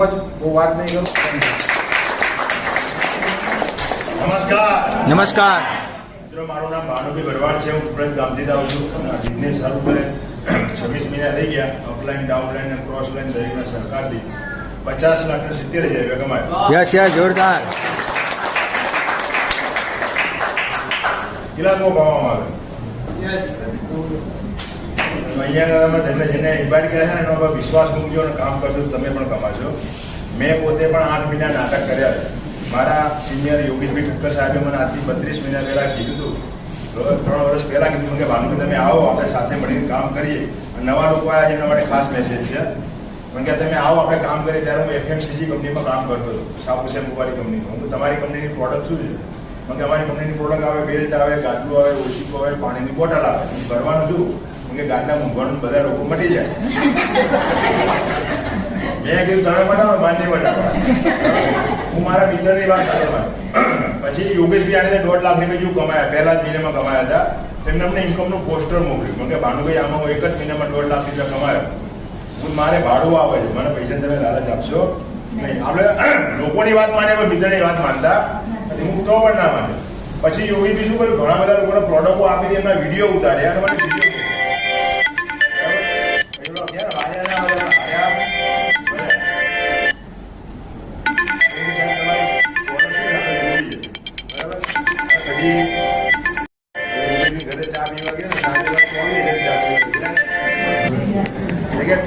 બહુ વાત નહીં કરું નમસ્કાર. નમસ્કાર. મિત્રો મારું નામ ભાનુભાઈ ભરવાડ છે. હું ઉપરાંત ગામથી આવું છું અને બિઝનેસ શરૂ કરે છવ્વીસ મહિના થઈ ગયા. અપલાઈન ડાઉનલાઈન અને ક્રોસ લાઈન દરેકના સરકારથી પચાસ લાખ ને સિત્તેર હજાર રૂપિયા કમાય. યસ યસ જોરદાર. કેટલા લોકો કમાવામાં આવે? અહીંયા તમે જેમને જેને ઇન્વાઇટ કર્યા છે એના પર વિશ્વાસ મૂકજો અને કામ કરજો, તમે પણ કમાશો મેં પોતે પણ આઠ મહિના નાટક કર્યા છે. મારા સિનિયર યોગેશભાઈ ઠક્કર સાહેબે મને આજથી બત્રીસ મહિના પહેલાં કીધું હતું. ત્રણ વર્ષ પહેલાં કીધું કે ભાનુભાઈ તમે આવો, આપણે સાથે મળીને કામ કરીએ. અને નવા લોકો આવ્યા છે, એના માટે ખાસ મેસેજ છે. કારણ કે તમે આવો, આપણે કામ કરીએ. ત્યારે હું એફએમસીજી કંપનીમાં કામ કરતો હતો સાપુ શેમ્પુવાળી કંપનીમાં હું તમારી કંપનીની પ્રોડક્ટ શું છે? કારણ કે અમારી કંપનીની પ્રોડક્ટ આવે બેલ્ટ આવે ગાડલું આવે, ઓશીકો આવે, પાણીની બોટલ આવે. ભરવાનું છું કે ગાડલા મૂંઝવણનું બધા રોગો મટી જાય. મેં કીધું, તમે બનાવો માન્ય બનાવો. હું મારા મિત્રની વાત મારે પછી યોગેશભાઈ આને દોઢ લાખ રૂપિયા જેવું કમાયા. પહેલા જ મહિનામાં કમાયા હતા. તેમને અમને ઇન્કમનું પોસ્ટર મોકલ્યું. મને કે ભાનુભાઈ, આમાં હું એક જ મહિનામાં દોઢ લાખ રૂપિયા કમાયો. હું મારે ભાડું આવે છે. મને પૈસા તમે લાલચ આપશો નહીં. આપણે લોકોની વાત માને, પણ મિત્રની વાત માનતા હું તો પણ ના માને. પછી યોગીજી શું કર્યું? ઘણા બધા લોકોને પ્રોડક્ટો આપી એમના વીડિયો ઉતાર્યા અને મને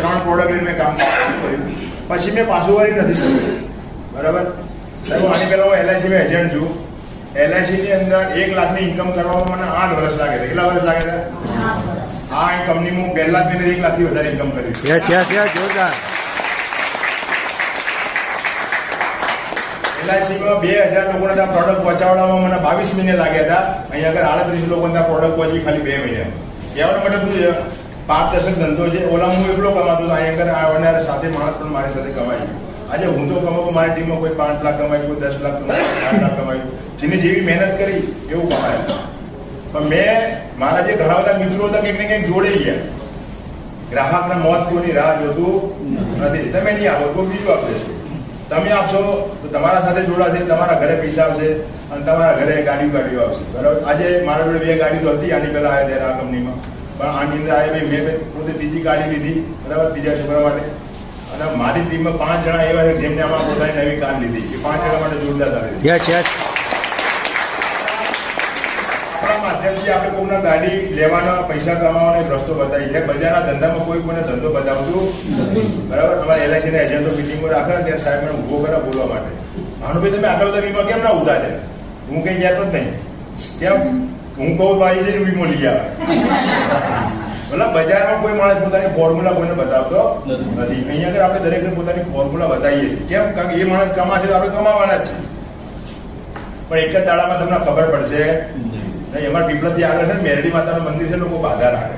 ત્રણ પ્રોડક્ટ લઈને મેં કામ કર્યું. પછી મેં પાછું વળી નથી કર્યું બરાબર? સાહેબ આની પહેલાં હું એલઆઈસીમાં એજન્ટ છું. એલઆઈસીની અંદર એક લાખની ઇન્કમ કરવામાં મને આઠ વર્ષ લાગે છે. કેટલા વર્ષ લાગે છે? આ કંપની હું પહેલા જ મહિને એક લાખથી વધારે ઇન્કમ કરી જોરદાર. એલઆઈસીમાં બે હજાર લોકોને ત્યાં પ્રોડક્ટ પહોંચાડવામાં મને બાવીસ મહિને લાગ્યા હતા. અહીંયા આગળ આડત્રીસ લોકોને ત્યાં પ્રોડક્ટ પહોંચી ખાલી બે મહિને કહેવાનો મતલબ શું છે? પારદર્શક ધંધો છે ઓલા હું એકલો કમાતો હતો, અહીંયા આગળ આવનાર સાથે માણસ પણ મારી સાથે કમાય આજે હું તો કમાવું મારી ટીમમાં કોઈ પાંચ લાખ કમાય, કોઈ દસ લાખ કમાય આઠ લાખ કમાયું. જેની જેવી મહેનત કરી, એવું કમાય. પણ મેં, મારા જે ઘણા બધા મિત્રો હતા, કંઈક ને કંઈક જોડે ગયા. ગ્રાહકના મોત કોઈની રાહ જોતું નથી. તમે નહીં આપો કોઈ બીજું આપે છે. તમે આપશો તો તમારા સાથે જોડાશે, તમારા ઘરે પૈસા આવશે અને તમારા ઘરે ગાડીઓ ગાડીઓ આવશે. બરાબર? આજે મારા જોડે બે ગાડી તો હતી, આની પહેલા આવ્યા ત્યારે આ કંપનીમાં. પણ આની અંદર આવ્યા ભાઈ મેં પોતે ત્રીજી ગાડી લીધી બરાબર બીજા છોકરા માટે. અને મારી ટીમમાં પાંચ જણા એવા છે જેમને આમાં પોતાની નવી કાર લીધી એ પાંચ જણા માટે જોરદાર ચાલે યસ યસ. આપણા માધ્યમથી આપણે કોઈના ગાડી લેવાના પૈસા કમાવાનો એક રસ્તો બતાવી. છે બજારના ધંધામાં કોઈ કોઈને ધંધો બતાવતું બરાબર? અમારે એલઆઈસી ના એજન્ટો મિટિંગો રાખે ત્યારે સાહેબ મને ઊભો કરે બોલવા માટે. ભાનુભાઈ તમે આટલા બધા વીમા કેમ ના ઉતાર્યા? હું કઈ તો જ નહીં. કેમ? હું કહું ભાઈ છે વીમો લઈ આવે મતલબ બજારમાં કોઈ માણસ પોતાની ફોર્મ્યુલા કોઈને બતાવતો નથી. અહીંયા આગળ આપણે દરેકને પોતાની ફોર્મ્યુલા બતાવીએ છીએ. કેમ? કારણ કે એ માણસ કમાશે તો આપણે કમાવાના જ છે પણ એક જ દાડામાં તમને ખબર પડશે. અમારા પીપળાથી આગળ છે ને મેરડી માતાનું મંદિર છે લોકો બાધા રાખે.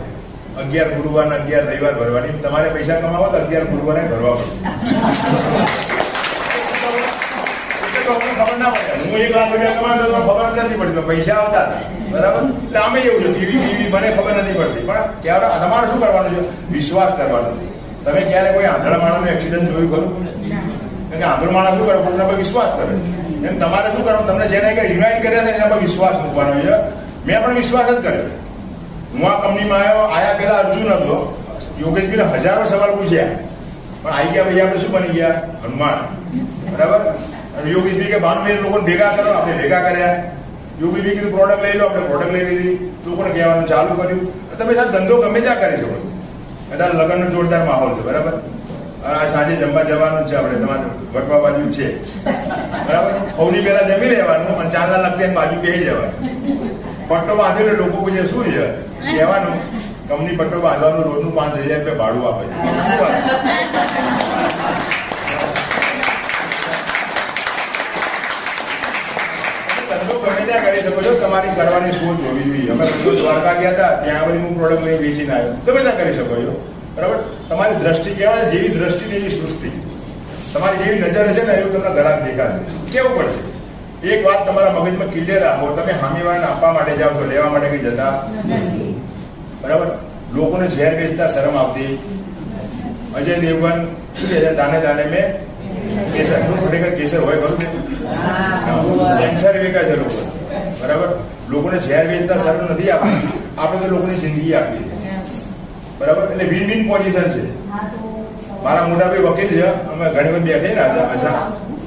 અગિયાર ગુરુવાર અગિયાર રવિવાર ભરવાની. તમારે પૈસા કમાવો તો અગિયાર ગુરુવારે ભરવા પડશે. વિશ્વાસ કરવાનો તમે ક્યારે કોઈ આંધળા માણસનું એક્સિડન્ટ જોયું ખરું? કે આંધળો માણસ શું કરે? પર વિશ્વાસ કરે. એમ તમારે શું કરવાનું? તમને જેને કે કર્યા છે, એના પર વિશ્વાસ મૂકવાનો છે. મેં પણ વિશ્વાસ જ કર્યો. હું આ કંપનીમાં આવ્યો, આયા પહેલા અર્જુન હતો. યોગેશભાઈને હજારો સવાલ પૂછ્યા. પણ આવી ગયા ભાઈ આપણે શું બની ગયા? હનુમાન. બરાબર? અને યોગેશભાઈ કે ભાનુભાઈ લોકોને ભેગા કરો, આપણે ભેગા કર્યા. યોગીભાઈ કીધું પ્રોડક્ટ લઈ લો, આપણે પ્રોડક્ટ લઈ લીધી. લોકોને કહેવાનું ચાલુ કર્યું. તમે સાહેબ ધંધો ગમે ત્યાં કરી શકો અત્યારે લગ્નનો જોરદાર માહોલ છે, બરાબર? અને આ સાંજે જમવા જવાનું છે આપણે, તમારે વટવા બાજુ છે. બરાબર? ફૌની પહેલા જમી લેવાનું અને ચાંદા લગતી બાજુ બેસી જવાનું. પટ્ટો બાંધેલો લોકો પૂછે, શું છે? કહેવાનું. કંપની પટ્ટો બાંધવાનું, રોજનું પાંચ હજાર રૂપિયા ભાડું આપે. છે શું વાત? ધંધો ગમે ત્યાં કરી શકો છો, તમારી કરવાની સોચ હોવી જોઈએ. અમે લોકો દ્વારકા ગયા હતા, ત્યાં બધી હું પ્રોડક્ટ લઈને વેચીને આવ્યો. ગમે ત્યાં કરી શકો છો. બરાબર? તમારી દ્રષ્ટિ કહેવાય, જેવી દ્રષ્ટિ એવી સૃષ્ટિ. તમારી જેવી નજર હશે ને, એવું તમને ઘરાક દેખાશે. કેવું પડશે? એક વાત તમારા મગજમાં ક્લિયર રાખો, તમે હામીવાળાને આપવા માટે જાઓ છો, લેવા માટે કઈ જતા બરાબર? લોકોને ઝેર વેચતા શરમ આવતી. અજય દેવગન, શું છે? દાને દાને મેં કેસર શું ખરેખર કેસર હોય ખરું કેન્સર બરાબર? લોકોને ઝેર વેચતા સારું નથી આપણે તો લોકોની જિંદગી આપીએ બરાબર? એટલે વિન વિન પોઝિશન છે મારા મોટા ભાઈ વકીલ છે. અમે ઘણી વખત બેઠે ને અચ્છા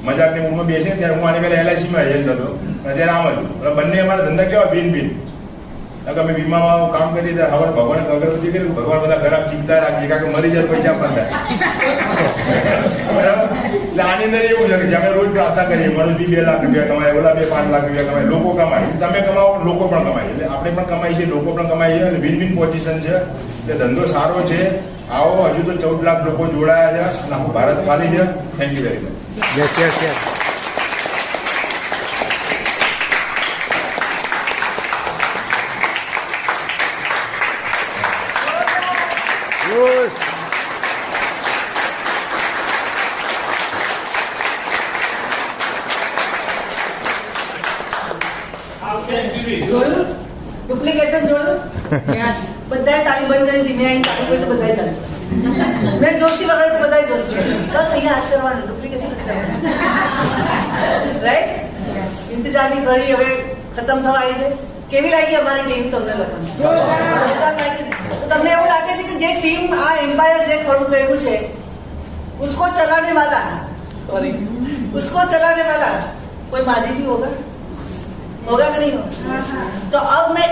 મજાકની મૂડમાં બેસીને ત્યારે હું આની પહેલા એલઆઈસીમાં એજન્ટ હતો. અને ત્યારે આમ હતું બંને અમારા ધંધા કેવા? બિન કે અમે વીમામાં કામ કરીએ દે હવે ભગવાન અગરબત્તી કરી ભગવાન બધા ઘરાક ચિંતા રાખીએ કારણ કે મરી જાય પૈસા આપવા બરાબર? આની અંદર એવું છે કે અમે રોજ પ્રાર્થના કરીએ મનુષ્ય બે લાખ રૂપિયા કમાય, ઓલા બે પાંચ લાખ રૂપિયા કમાય, લોકો કમાય. તમે કમાવો, લોકો પણ કમાય. એટલે આપણે પણ કમાઈએ છીએ, લોકો પણ કમાય છે અને વિન વિન પોઝિશન છે. એટલે ધંધો સારો છે. આવો, હજુ તો ચૌદ લાખ લોકો જોડાયા છે અને આખું ભારત ખાલી છે. Thank you very much yes yes yes good જોયું ડુપ્લિકેશન જોયું બધાએ તાળી બંધ કરી દીધી મેં અહીં તાળી કરી તો બધાએ તાળી મેં જોશથી વગાડી તો બધાએ જોશથી વગાડી. બસ અહીંયા હાથ કરવાનું ડુપ્લિકેશન નથી કરવાનું રાઈટ ઇંતજારની ઘડી હવે ખતમ થવા આવી છે કેવી લાગી અમારી ટીમ તમને લોકોને જોરદાર લાગી તો તમને એવું લાગે છે કે જે ટીમ આ એમ્પાયર જે ખડું કર્યું છે उसको चलाने वाला सॉरी उसको चलाने वाला कोई माजी भी होगा होगा कि नहीं होगा तो अब मैं